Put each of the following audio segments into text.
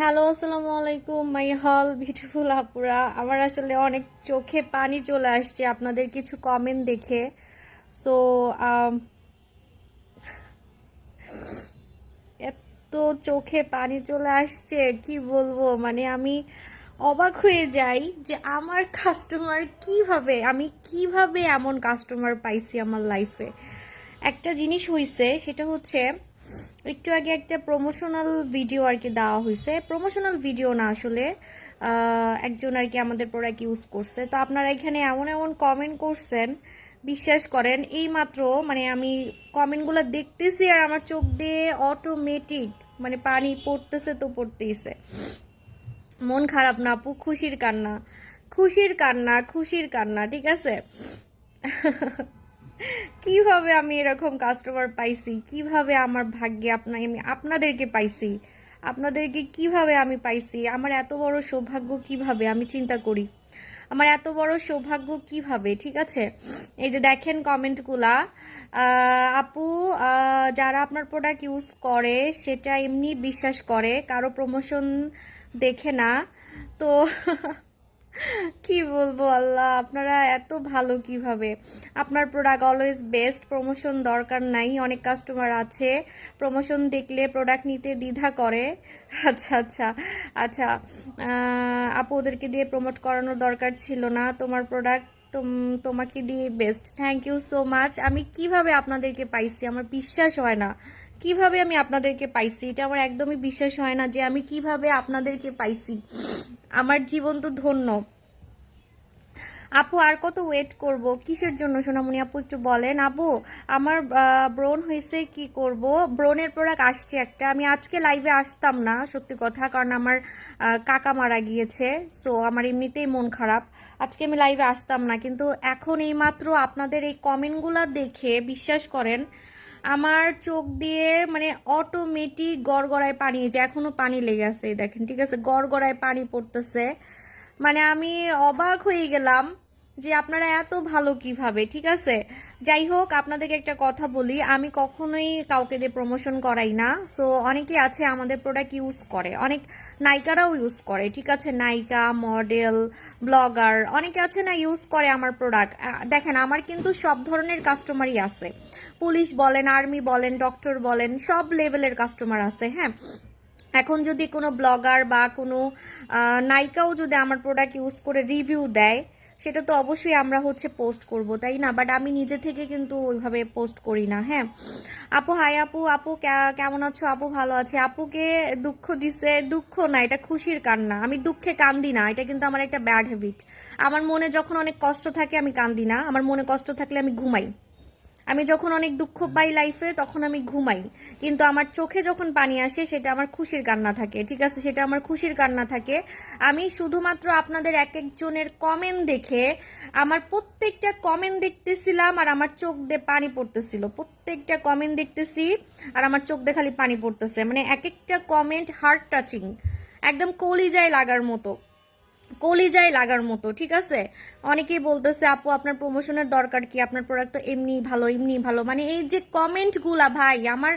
Hello আসসালামু আলাইকুম মাই হল বিউটিফুল আপুরা। আমার আসলে অনেক চোখে পানি চলে আসছে, আপনাদের কিছু কমেন্ট দেখে। সো এত চোখে পানি চলে আসছে, কি বলব? মানে আমি অবাক হয়ে যাই যে আমার কাস্টমার কীভাবে, আমি কীভাবে এমন কাস্টমার পাইছি আমার লাইফে একটা জিনিস হয়েছে সেটা হচ্ছে একটু আগে একটা প্রমোশনাল ভিডিও আর কি দেওয়া হয়েছে প্রমোশনাল ভিডিও না আসলে একজন আর কি আমাদের প্রোডাক্ট ইউজ করছে। তো আপনারা এখানে এমন এমন কমেন্ট করছেন, বিশ্বাস করেন, এই মাত্র মানে আমি কমেন্টগুলো দেখতেছি আর আমার চোখ দিয়ে অটোমেটিক মানে পানি পড়তেছে তো পড়তেইছে। মন খারাপ না আপু, খুশির কান্না। খুশির কান্না খুশির কান্না, ঠিক আছে? কীভাবে আমি এরকম কাস্টমার পাইছি? কীভাবে আমার ভাগ্যে আপনার আমি আপনাদেরকে পাইছি? আপনাদেরকে কীভাবে আমি পাইছি? আমার এত বড় সৌভাগ্য কীভাবে? আমি চিন্তা করি। আমার এত বড় সৌভাগ্য কীভাবে? ঠিক আছে? এই যে দেখেন কমেন্টগুলা আপু যারা আপনার প্রোডাক্ট ইউজ করে, সেটা এমনি বিশ্বাস করে, কারও প্রমোশন দেখে না। তো কি বলব আল্লাহ, আপনারা এত ভালো কীভাবে। আপনার প্রোডাক্ট অলওয়েজ বেস্ট প্রমোশন দরকার নাই, অনেক কাস্টমার আছে। প্রমোশন দেখলে প্রোডাক্ট নিতে দ্বিধা করে। আচ্ছা আচ্ছা আচ্ছা আপু ওদেরকে দিয়ে প্রমোট করানোর দরকার ছিল না। তোমার প্রোডাক্ট তোমাকে দিয়ে best thank you so much আমি কীভাবে আপনাদেরকে পাইছি? আমার বিশ্বাস হয় না। কীভাবে আমি আপনাদেরকে পাইছি? এটা আমার একদমই বিশ্বাস হয় না যে আমি কীভাবে আপনাদেরকে পাইছি। আমার জীবন তো ধন্য। আপু, আর কত ওয়েট করব? কিসের জন্য, সোনামণি আপু, একটু বলেন? আপু, আমার ব্রণ হয়েছে, কি করব? ব্রোনের প্রোডাক্ট আসছে একটা। আমি আজকে লাইভে আসতাম না, সত্যি কথা, কারণ আমার কাকা মারা গিয়েছে সো আমার এমনিতেই মন খারাপ। আজকে আমি লাইভে আসতাম না, কিন্তু এখন এইমাত্র আপনাদের এই কমেন্টগুলো দেখে বিশ্বাস করেন আমার চোখ দিয়ে মানে অটোমেটিক গড়গড়ায় পানি যে এখনও পানি লেগে আছে দেখেন, ঠিক আছে? গড়গড়ায় পানি পড়তেছে। মানে আমি অবাক হয়ে গেলাম যে আপনারা এত ভালো কীভাবে, ঠিক আছে? যাই হোক, আপনাদেরকে একটা কথা বলি, আমি কখনোই কাউকে দিয়ে প্রমোশন করাই না। সো অনেকে আছে আমাদের প্রোডাক্ট ইউজ করে, অনেক নায়িকারাও ইউজ করে, ঠিক আছে? নায়িকা মডেল ব্লগার অনেকে আছে না ইউজ করে আমার প্রোডাক্ট দেখেন, আমার কিন্তু সব ধরনের কাস্টমারই আছে। পুলিশ বলেন আর্মি বলেন ডক্টর বলেন, সব লেভেলের কাস্টমার আছে হ্যাঁ? এখন যদি কোনো ব্লগার বা কোনো নায়িকাও যদি আমার প্রোডাক্ট ইউজ করে রিভিউ দেয় সেটা তো অবশ্যই আমরা হচ্ছে পোস্ট করব, তাই না? বাট আমি নিজে থেকে কিন্তু ওইভাবে পোস্ট করি না হ্যাঁ? আপু হাই আপু আপু কেমন আছো? আপু ভালো আছে। আপুকে দুঃখ দিছে, দুঃখ না, এটা খুশির কান্না। আমি দুঃখে কান্দি না, এটা কিন্তু আমার একটা ব্যাড হ্যাবিট আমার মনে যখন অনেক কষ্ট থাকে, আমি কান্দি না। আমার মনে কষ্ট থাকলে আমি ঘুমাই। আমি যখন অনেক দুঃখ পাই লাইফে তখন আমি ঘুমাই। কিন্তু আমার চোখে যখন পানি আসে, সেটা আমার খুশির কান্না থাকে, ঠিক আছে? সেটা আমার খুশির কান্না থাকে। আমি শুধুমাত্র আপনাদের এক একজনের কমেন্ট দেখে আমার প্রত্যেকটা কমেন্ট দেখতেছিলাম আর আমার চোখ দিয়ে পানি পড়তেছিল। প্রত্যেকটা কমেন্ট দেখতেছি আর আমার চোখ দিয়ে খালি পানি পড়তেছে। মানে এক একটা কমেন্ট হার্ট টাচিং একদম কলিজায় লাগার মতো। কলিজায় লাগার মতো, ঠিক আছে? অনেকেই বলতেছে, আপু, আপনার প্রমোশনের দরকার কি? আপনার প্রোডাক্ট তো এমনি ভালো এমনি ভালো। মানে এই যে কমেন্টগুলা ভাই, আমার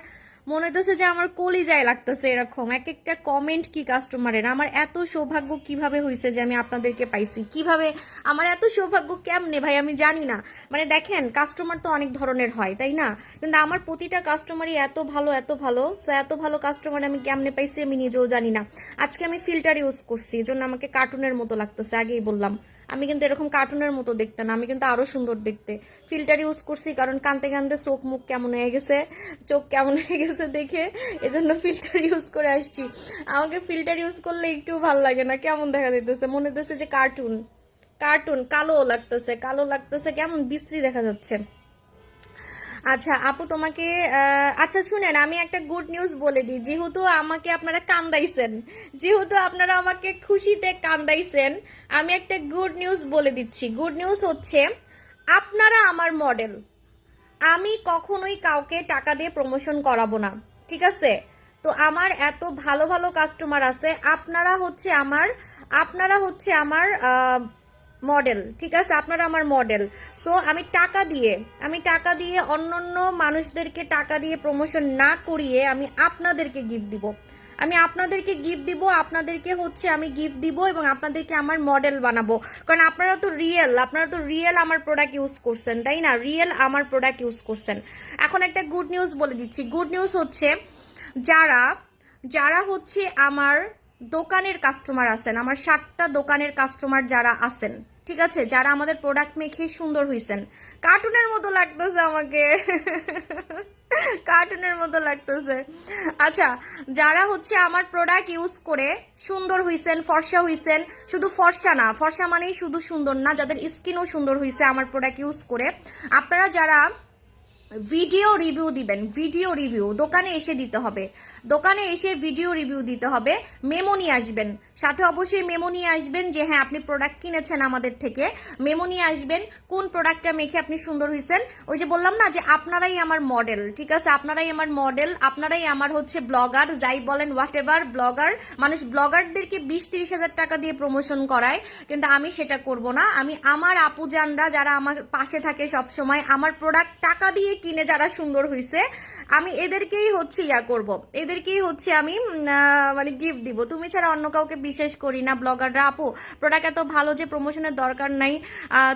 মনে হইতেছে যে আমার কলিজায় লাগতেছে এরকম। এক একটা কমেন্ট কি কাস্টমারের আমার এত সৌভাগ্য কীভাবে হয়েছে যে আমি আপনাদেরকে পাইছি? কীভাবে? আমার এত সৌভাগ্য কেমনে ভাই? আমি জানি না। মানে দেখেন কাস্টমার তো অনেক ধরনের হয়, তাই না? কিন্তু আমার প্রতিটা কাস্টমারই এত ভালো এত ভালো এত ভালো কাস্টমার আমি কেমনে পাইছি আমি নিজেও জানি না। আজকে আমি ফিল্টার ইউজ করছি, এজন্য আমাকে কার্টুনের মতো লাগতেছে, আগেই বললাম। আমি কিন্তু এরকম কার্টুনের মতো দেখতে না, আমি কিন্তু আরও সুন্দর দেখতে। ফিল্টার ইউজ করছি কারণ কানতে কানতে চোখ মুখ কেমন হয়ে গেছে, চোখ কেমন হয়ে গেছে দেখে এজন্য ফিল্টার ইউজ করে আসছি। আমাকে ফিল্টার ইউজ করলে একটু ভালো লাগে না, কেমন দেখা দিতেছে মনে হতেছে যে কার্টুন কার্টুন কালো লাগতেছে কালো লাগতেছে, কেমন বিশ্রী দেখা যাচ্ছে। আচ্ছা আপু তোমাকে আচ্ছা শুনেন, আমি একটা গুড নিউজ বলে দিই। যেহেতু আমাকে আপনারা কান্দাইছেন, যেহেতু আপনারা আমাকে খুশিতে কান্দাইছেন, আমি একটা গুড নিউজ বলে দিচ্ছি। গুড নিউজ হচ্ছে, আপনারা আমার মডেল আমি কখনোই কাউকে টাকা দিয়ে প্রমোশন করাবো না, ঠিক আছে? তো আমার এত ভালো ভালো কাস্টমার আছে, আপনারা হচ্ছে আমার, আপনারা হচ্ছে আমার মডেল ঠিক আছে? আপনারা আমার মডেল সো আমি টাকা দিয়ে, আমি টাকা দিয়ে অন্য অন্য মানুষদেরকে টাকা দিয়ে প্রমোশন না করিয়ে আমি আপনাদেরকে গিফট দিব। আমি আপনাদেরকে গিফট দিব, আপনাদেরকে হচ্ছে আমি গিফট দিব এবং আপনাদেরকে আমার মডেল বানাবো। কারণ আপনারা তো রিয়েল আপনারা তো রিয়েল আমার প্রোডাক্ট ইউজ করছেন, তাই না? রিয়েল আমার প্রোডাক্ট ইউজ করছেন। এখন একটা গুড নিউজ বলে দিচ্ছি। গুড নিউজ হচ্ছে, যারা যারা হচ্ছে আমার দোকানের কাস্টমার আছেন, আমার সাতটা দোকানের কাস্টমার যারা আছেন ঠিক আছে, যারা আমাদের প্রোডাক্ট মেখে সুন্দর হইছেন। কার্টুনের মতো লাগতেছে আমাকে। কার্টুনের মতো লাগতেছে। আচ্ছা যারা হচ্ছে আমার প্রোডাক্ট ইউজ করে সুন্দর হইছেন, ফর্সা হইছেন, শুধু ফর্সা না, ফর্সা মানেই শুধু সুন্দর না, যাদের স্কিনও সুন্দর হইছে আমার প্রোডাক্ট ইউজ করে, আপনারা যারা ভিডিও রিভিউ দিবেন ভিডিও রিভিউ দোকানে এসে দিতে হবে। দোকানে এসে ভিডিও রিভিউ দিতে হবে। মেমো নিয়ে আসবেন। সাথে অবশ্যই মেমো নিয়ে আসবেন যে হ্যাঁ আপনি প্রোডাক্ট কিনেছেন আমাদের থেকে। মেমো নিয়ে আসবেন কোন প্রোডাক্টটা মেখে আপনি সুন্দর হয়েছেন ওই যে বললাম না যে, আপনারাই আমার মডেল ঠিক আছে? আপনারাই আমার মডেল আপনারাই আমার হচ্ছে ব্লগার যাই বলেন হোয়াট এভার ব্লগার মানুষ ব্লগারদেরকে বিশ তিরিশ হাজার টাকা দিয়ে প্রমোশন করায়, কিন্তু আমি সেটা করব না। আমি আমার আপুজানরা যারা আমার পাশে থাকে সব সময় আমার প্রোডাক্ট টাকা দিয়ে কিনে যারা সুন্দর হয়েছে আমি এদেরকেই হচ্ছে ইয়া করব। এদেরকেই হচ্ছে আমি মানে গিফট দিব। তুমি ছাড়া অন্য কাউকে বিশেষ করি না ব্লগাররা আপু প্রোডাক্ট এত ভালো যে প্রমোশনের দরকার নাই।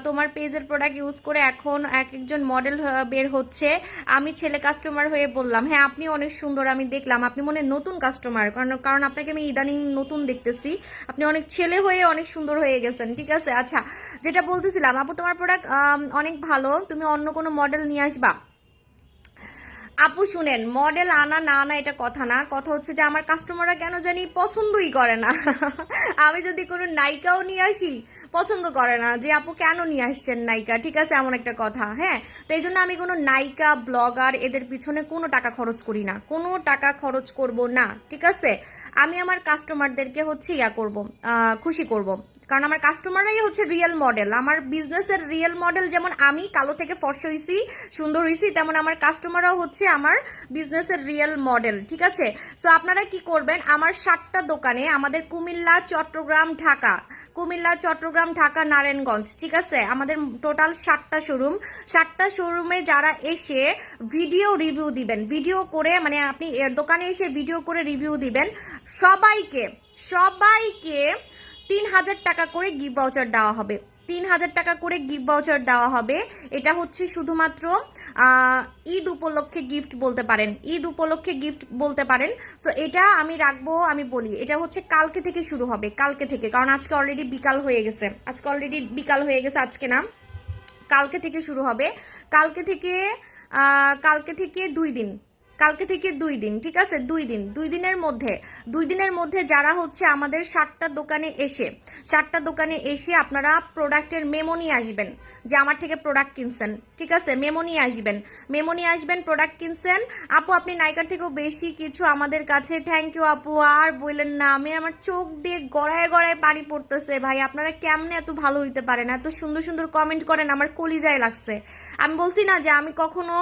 তোমার পেজের প্রোডাক্ট ইউজ করে এখন এক একজন মডেল বের হচ্ছে। আমি ছেলে কাস্টমার হয়ে বললাম হ্যাঁ আপনি অনেক সুন্দর, আমি দেখলাম। আপনি মনে নতুন কাস্টমার কারণ কারণ আপনাকে আমি ইদানিং নতুন দেখতেছি। আপনি অনেক ছেলে হয়ে অনেক সুন্দর হয়ে গেছেন, ঠিক আছে? আচ্ছা যেটা বলতেছিলাম, আপু, তোমার প্রোডাক্ট অনেক ভালো। তুমি অন্য কোনো মডেল নিয়ে আসবা। আপু শুনেন মডেল আনা, না আনা এটা কথা না। কথা হচ্ছে যে আমার কাস্টমাররা কেন জানি পছন্দই করে না। আমি যদি কোনো নায়িকাও নিয়ে আসি, পছন্দ করে না। যে আপু কেন নিয়ে আসছেন নায়িকা? ঠিক আছে, এমন একটা কথা হ্যাঁ? তো এই জন্য আমি কোনো নায়িকা ব্লগার এদের পিছনে কোনো টাকা খরচ করি না। কোনো টাকা খরচ করব না, ঠিক আছে? আমি আমার কাস্টমারদেরকে হচ্ছে ইয়া করব খুশি করব। কারণ আমার কাস্টমাররাই হচ্ছে রিয়েল মডেল আমার বিজনেসের রিয়েল মডেল যেমন আমি, কালো থেকে ফর্স হইছি, সুন্দর হইছি, তেমন আমার কাস্টমাররাও হচ্ছে আমার বিজনেসের রিয়েল মডেল ঠিক আছে? সো আপনারা কি করবেন, আমার সাতটা দোকানে আমাদের কুমিল্লা, চট্টগ্রাম, ঢাকা, কুমিল্লা, চট্টগ্রাম, ঢাকা, নারায়ণগঞ্জ, ঠিক আছে? আমাদের টোটাল সাতটা শোরুম সাতটা শোরুমে যারা এসে ভিডিও রিভিউ দিবেন ভিডিও করে মানে আপনি দোকানে এসে ভিডিও করে রিভিউ দিবেন। সবাইকে সবাইকে তিন হাজার টাকা করে গিফট ভাউচার দেওয়া হবে। তিন হাজার টাকা করে গিফট ভাউচার দেওয়া হবে। এটা হচ্ছে শুধুমাত্র ঈদ উপলক্ষে গিফট বলতে পারেন। ঈদ উপলক্ষে গিফট বলতে পারেন। সো এটা আমি রাখব, আমি বলি, এটা হচ্ছে কালকে থেকে শুরু হবে, কালকে থেকে। কারণ আজকে অলরেডি বিকাল হয়ে গেছে। আজকে অলরেডি বিকাল হয়ে গেছে, আজকে না। কালকে থেকে শুরু হবে। কালকে থেকে কালকে থেকে দুই দিন। কালকে থেকে দুই দিন, ঠিক আছে? দুই দিন। দুই দিনের মধ্যে, দুই দিনের মধ্যে যারা হচ্ছে আমাদের সাতটা দোকানে এসে, সাতটা দোকানে এসে আপনারা প্রোডাক্টের মেমো নিয়ে আসবেন, যে আমার থেকে প্রোডাক্ট কিনছেন, ঠিক আছে? মেমো নিয়ে আসবেন। মেমো নিয়ে আসবেন, প্রোডাক্ট কিনছেন। আপু, আপনি নাইকার থেকেও বেশি কিছু আমাদের কাছে থ্যাংক ইউ আপু। আর বললেন, না, আমি আমার চোখ দিয়ে গড়ায় গড়ায় পানি পড়তেছে ভাই। আপনারা কেমনে এত ভালো হইতে পারেন? এত সুন্দর সুন্দর কমেন্ট করেন, আমার কলিজায় লাগছে। আমি বলছি না যে আমি কখনো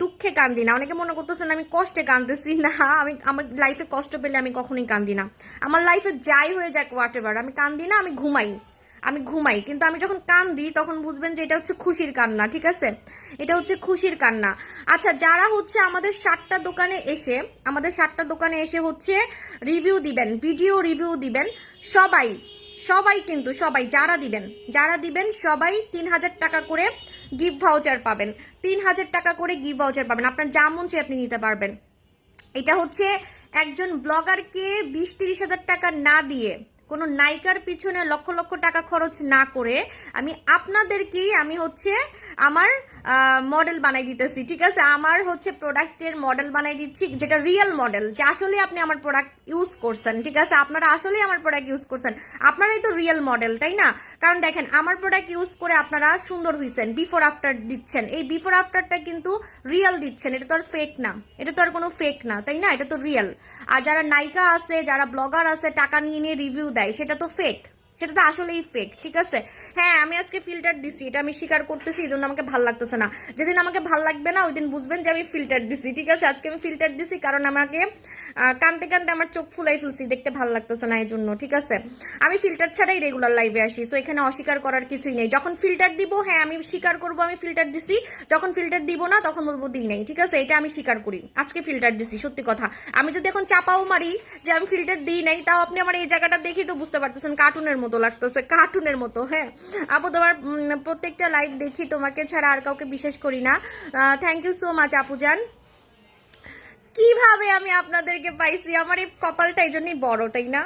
দুঃখে কান্দি না। অনেকে মনে করতেছেন আমি কষ্টে কান্দতেছি না, আমি, আমার লাইফে কষ্ট পেলে আমি কখনোই কান্দি না। আমার লাইফে যাই হয়ে যাক হোয়াট এভার আমি কান্দি না, আমি ঘুমাই। আমি ঘুমাই, কিন্তু আমি যখন কান্দি তখন বুঝবেন যে এটা হচ্ছে খুশির কান্না, ঠিক আছে? এটা হচ্ছে খুশির কান্না। আচ্ছা যারা হচ্ছে আমাদের সাতটা দোকানে এসে, আমাদের সাতটা দোকানে এসে হচ্ছে রিভিউ দিবেন ভিডিও রিভিউ দিবেন, সবাই সবাই কিন্তু সবাই, যারা দিবেন যারা দিবেন সবাই তিন হাজার টাকা করে গিফট ভাউচার পাবেন। তিন হাজার টাকা করে গিফট ভাউচার পাবেন। আপনার যা মন চাই আপনি নিতে পারবেন। এটা হচ্ছে একজন ব্লগারকে বিশ তিরিশ হাজার টাকা না দিয়ে কোনো নায়িকার পিছনে লক্ষ লক্ষ টাকা খরচ না করে আমি আপনাদেরকেই, আমি হচ্ছে আমার মডেল বানাই দিতেছি, ঠিক আছে? আমার হচ্ছে প্রোডাক্টের মডেল বানাই দিচ্ছি, যেটা রিয়েল মডেল যে আসলে আপনি আমার প্রোডাক্ট ইউজ করছেন, ঠিক আছে? আপনারা আসলে আমার প্রোডাক্ট ইউজ করছেন। আপনারাই তো রিয়েল মডেল তাই না? কারণ দেখেন, আমার প্রোডাক্ট ইউজ করে আপনারা সুন্দর হয়েছেন বিফোর আফটার দিচ্ছেন। এই বিফোর আফটারটা কিন্তু রিয়েল দিচ্ছেন, এটা তো আর ফেক না। এটা তো আর কোনো ফেক না, তাই না? এটা তো রিয়েল আর যারা নায়িকা আছে, যারা ব্লগার আছে, টাকা নিয়ে নিয়ে রিভিউ দেয়, সেটা তো ফেক সেটা তো আসলেই ফেক ঠিক আছে? হ্যাঁ আমি আজকে ফিল্টার দিছি, এটা আমি স্বীকার করতেছি এই জন্য আমাকে ভালো লাগতেছে না। যেদিন আমাকে ভালো লাগবে না ওই দিন বুঝবেন যে আমি ফিল্টার দিছি, ঠিক আছে? আজকে আমি ফিল্টার দিছি কারণ আমাকে কানতে কানতে আমার চোখ ফুলাই ফেলছি, দেখতে ভালো লাগতেছে না এই জন্য ঠিক আছে? আমি ফিল্টার ছাড়াই রেগুলার লাইভে আসি তো এখানে অস্বীকার করার কিছুই নেই। যখন ফিল্টার দিব হ্যাঁ আমি স্বীকার করব, আমি ফিল্টার দিছি, যখন ফিল্টার দিব না, তখন বলব দিই নাই, ঠিক আছে? এটা আমি স্বীকার করি, আজকে ফিল্টার দিছি, সত্যি কথা। আমি যদি এখন চাপাও মারি যে আমি ফিল্টার দিই নাই, তাও আপনি আমার এই জায়গাটা দেখি তো বুঝতে পারতেছেন কার্টুনের মতো। লাগতেছে কার্টুনের মতো হ্যাঁ। আপু, তোমার প্রত্যেকটা লাইভ দেখি, তোমাকে ছাড়া আর কাউকে বিশ্বাস করি না। থ্যাংক ইউ সো মাচ আপু জান কীভাবে আমি আপনাদেরকে পাইছি? আমার এই কপালটা এই জন্যই বড়, তাই না?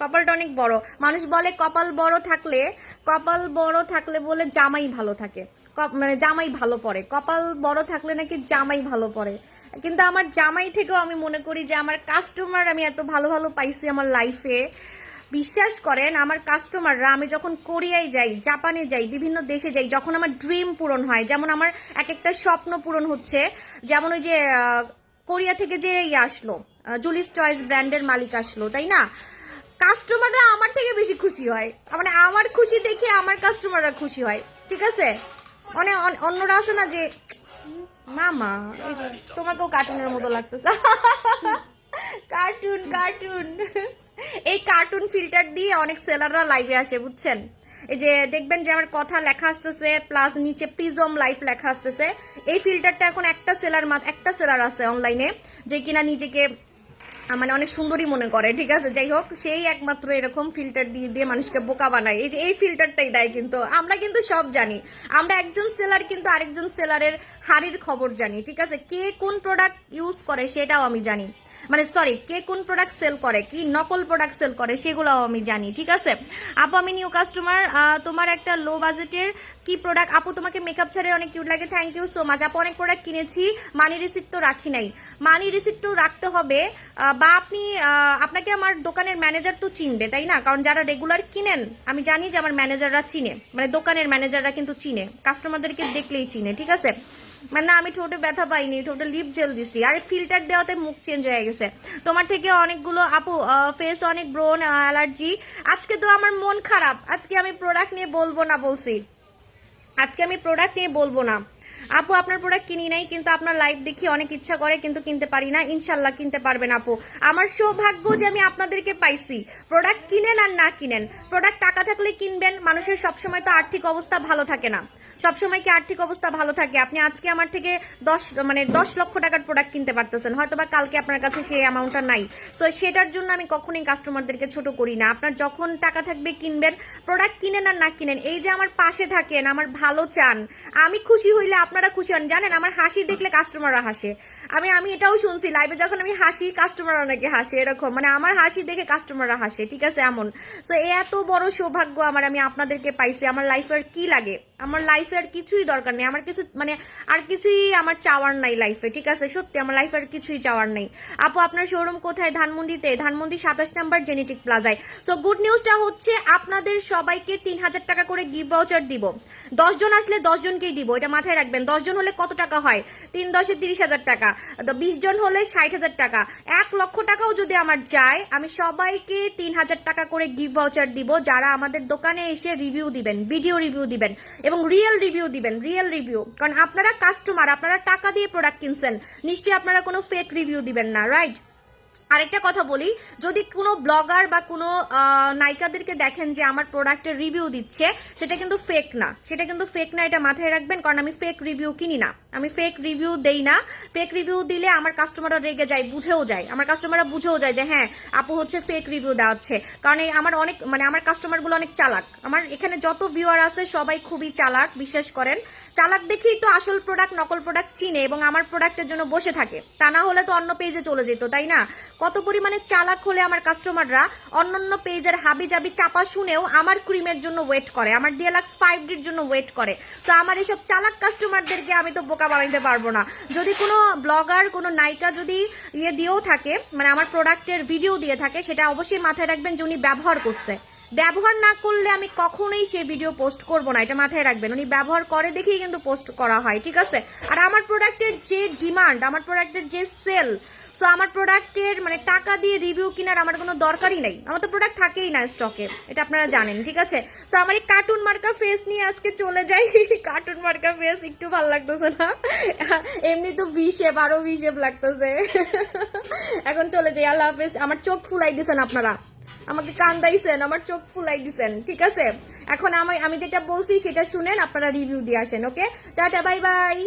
কপালটা অনেক বড়। মানুষ বলে কপাল বড় থাকলে, কপাল বড় থাকলে বলে জামাই ভালো থাকে। মানে জামাই ভালো পড়ে। কপাল বড় থাকলে নাকি জামাই ভালো পড়ে। কিন্তু আমার জামাই থেকেও আমি মনে করি যে আমার কাস্টমার আমি এত ভালো ভালো পাইছি আমার লাইফে বিশ্বাস করেন আমার কাস্টমাররা আমি যখন কোরিয়ায় যাই, জাপানে যাই, বিভিন্ন দেশে যাই, যখন আমার ড্রিম পূরণ হয়, যেমন আমার এক একটা স্বপ্ন পূরণ হচ্ছে, যেমন ওই যে কোরিয়া থেকে যে ইয়ে আসলো জুলিস চয়েস ব্র্যান্ডের মালিক আসলো, তাই না? কাস্টমাররা আমার থেকে বেশি খুশি হয়। মানে আমার খুশি দেখে আমার কাস্টমাররা খুশি হয়, ঠিক আছে? অনেক অন্যরা আছে না যে, মামা তোমাকেও কার্টুনের মতো লাগতেছে। কার্টুন কার্টুন এই কার্টুন ফিল্টার দিয়ে অনেক সেলাররা লাইভে আসে, বুঝছেন? এই যে দেখবেন যে আমার কথা লেখা আসতেছে প্লাস নিচে প্রিজম লাইফ লেখা আসতেছে। এই ফিল্টারটা এখন একটা সেলার একটা সেলার আছে অনলাইনে যে কিনা নিজেকে মানে অনেক সুন্দরী মনে করে, ঠিক আছে? যাই হোক, সেই একমাত্র এরকম ফিল্টার দিয়ে দিয়ে মানুষকে বোকা বানায়। এই যে এই ফিল্টারটাই দেয় কিন্তু। আমরা কিন্তু সব জানি। আমরা একজন সেলার কিন্তু আরেকজন সেলারের হাড়ির খবর জানি, ঠিক আছে? কে কোন প্রোডাক্ট ইউজ করে সেটাও আমি জানি। মানে সরি কে কোন প্রোডাক্ট সেল করে, কি নকল প্রোডাক্ট সেল করে, সেগুলোও আমি জানি, ঠিক আছে? আপু, আমি নিউ কাস্টমার তোমার একটা লো বাজেটের কি প্রোডাক্ট আপু, তোমাকে মেকআপ ছাড়ে অনেক কিউট লাগে থ্যাংক ইউ সো মাচ আপু, অনেক প্রোডাক্ট কিনেছি মানি রিসিপ্ট তো রাখি নাই। মানি রিসিপ্ট তো রাখতে হবে বা আপনি আপনাকে আমার দোকানের ম্যানেজার তো চিনবে, তাই না? কারণ যারা রেগুলার কিনেন, আমি জানি যে আমার ম্যানেজাররা চিনে মানে দোকানের ম্যানেজাররা কিন্তু চিনে কাস্টমারদেরকে দেখলেই চিনে, ঠিক আছে? মানে আমি ঠোঁটে ব্যথা পাইনি, ঠোঁটে লিপ জেল দিছি। আর ফিল্টার দেওয়াতে মুখ চেঞ্জ হয়ে গেছে। তোমার থেকে অনেকগুলো আপু ফেস অনেক ব্রোন অ্যালার্জি আজকে তো আমার মন খারাপ। আজকে আমি প্রোডাক্ট নিয়ে বলব না বলছি। আজকে আমি প্রোডাক্ট নিয়ে বলব না। আপু, আপনার প্রোডাক্ট কিনি নাই, কিন্তু আপনার লাইভ দেখি অনেক ইচ্ছা করে, কিন্তু কিনতে পারি না। ইনশাল্লাহ কিনতে পারবেন আপু। আমার সৌভাগ্য যে আমি আপনাদেরকে পাইছি। প্রোডাক্ট কিনেন আর না কিনেন প্রোডাক্ট টাকা থাকলে কিনবেন, মানুষের সবসময় তো আর্থিক অবস্থা ভালো থাকে না। সবসময় কি আর্থিক অবস্থা ভালো থাকে? আপনি আজকে আমার থেকে দশ মানে দশ লক্ষ টাকার প্রোডাক্ট কিনতে পারতেছেন। হয়তো বা কালকে আপনার কাছে সেই অ্যামাউন্টটা নাই। সো সেটার জন্য আমি কখনোই কাস্টমারদেরকে ছোট করি না। আপনার যখন টাকা থাকবে, কিনবেন প্রোডাক্ট কিনেন আর না কিনেন, এই যে আমার পাশে থাকেন, আমার ভালো চান, আমি খুশি হইলে আপনারা খুশি হন। জানেন, আমার হাসি দেখলে কাস্টমাররা হাসে। আমি আমি এটাও শুনছি লাইভে যখন আমি হাসি কাস্টমার অনেকে হাসে, এরকম। মানে আমার হাসি দেখে কাস্টমাররা হাসে, ঠিক আছে, এমন। সো এত বড় সৌভাগ্য আমার, আমি আপনাদেরকে পাইছি। আমার লাইফের কি লাগে? আমার লাইফে আর কিছুই দরকার নেই। আমার কিছু মানে আর কিছুই আমার চাওয়ার নাই লাইফে ঠিক আছে? সত্যি, আমার লাইফে আর কিছুই চাওয়ার নেই। আপু, আপনার শোরুম কোথায়? ধানমন্ডিতে। ধানমন্ডি সাতাশ নাম্বার জেনেটিক প্লাজায় সো গুড নিউজটা হচ্ছে আপনাদের সবাইকে তিন হাজার টাকা করে গিফট ভাউচার দিব। জন আসলে দশ জনকেই দিব, এটা মাথায় রাখবেন। দশ জন হলে কত টাকা হয়? তিন দশে তিরিশ হাজার টাকা। বিশ জন হলে ষাট হাজার টাকা। এক লক্ষ টাকাও যদি আমার যায়, আমি সবাইকে তিন হাজার টাকা করে গিফট ভাউচার দিব। যারা আমাদের দোকানে এসে রিভিউ দিবেন ভিডিও রিভিউ দিবেন। এবং রিয়েল রিভিউ দিবেন রিয়েল রিভিউ কারণ আপনারা কাস্টমার আপনারা টাকা দিয়ে প্রোডাক্ট কিনছেন, নিশ্চয়ই আপনারা কোনো ফেক রিভিউ দিবেন না রাইট আরেকটা কথা বলি, যদি কোনো ব্লগার বা কোনো নায়িকাদেরকে দেখেন যে আমার প্রোডাক্টের রিভিউ দিচ্ছে, সেটা কিন্তু ফেক না। সেটা কিন্তু ফেক না, এটা মাথায় রাখবেন, কারণ আমি ফেক রিভিউ কিনি না। আমি ফেক রিভিউ দেই না। ফেক রিভিউ দিলে আমার কাস্টমাররা রেগে যায়, বুঝেও যায়। আমার কাস্টমাররা বুঝেও যায় যে হ্যাঁ আপু হচ্ছে ফেক রিভিউ দেওয়াচ্ছে। কারণ এই আমার অনেক মানে আমার কাস্টমারগুলো অনেক চালাক। আমার এখানে যত ভিউয়ার আছে, সবাই খুবই চালাক, বিশ্বাস করেন। চালাক দেখেই তো আসল প্রোডাক্ট নকল প্রোডাক্ট চিনে এবং আমার প্রোডাক্টের জন্য বসে থাকে। তা না হলে তো অন্য পেজে চলে যেত, তাই না? কত পরিমাণে চালাক হলে আমার কাস্টমাররা অন্যান্য পেজের হাবি জাবি চাপা শুনেও আমার ক্রিমের জন্য ওয়েট করে, আমার ডিএলাক্স ফাইভ ডির জন্য ওয়েট করে। তো আমার এইসব চালাক কাস্টমারদেরকে আমি তো বোকা বানাইতে পারব না। যদি কোনো ব্লগার কোনো নায়িকা যদি ইয়ে দিয়েও থাকে মানে আমার প্রোডাক্টের ভিডিও দিয়ে থাকে, সেটা অবশ্যই মাথায় রাখবেন যে উনি ব্যবহার করছে। ব্যবহার না করলে আমি কখনোই সে ভিডিও পোস্ট করব না। এটা মাথায় রাখবেন। উনি ব্যবহার করে দেখেই কিন্তু পোস্ট করা হয়, ঠিক আছে? আর আমার প্রোডাক্টের যে ডিমান্ড আমার প্রোডাক্টের যে সেল সো আমার প্রোডাক্টের মানে টাকা দিয়ে রিভিউ কেনার আমার কোনো দরকারই নাই। আমার তো প্রোডাক্ট থাকেই না স্টকে এটা আপনারা জানেন, ঠিক আছে? সো আমার এই কার্টুন মার্কা ফেস নিয়ে আজকে চলে যাই। কার্টুন মার্কা ফেস একটু ভালো লাগতেছে না। এমনি তো ভি শেপ আরও ভি শেপ লাগতেছে। এখন চলে যাই, আল্লাহ হাফেজ। আমার চোখ ফুলাই দিছেন আপনারা। আমাকে কান্দাইছেন, আমার চোখ ফুলাই দিছেন, ঠিক আছে? এখন আমি আমি যেটা বলছি সেটা শুনেন, আপনারা রিভিউ দিয়ে আসেন ওকে টাটা বাই বাই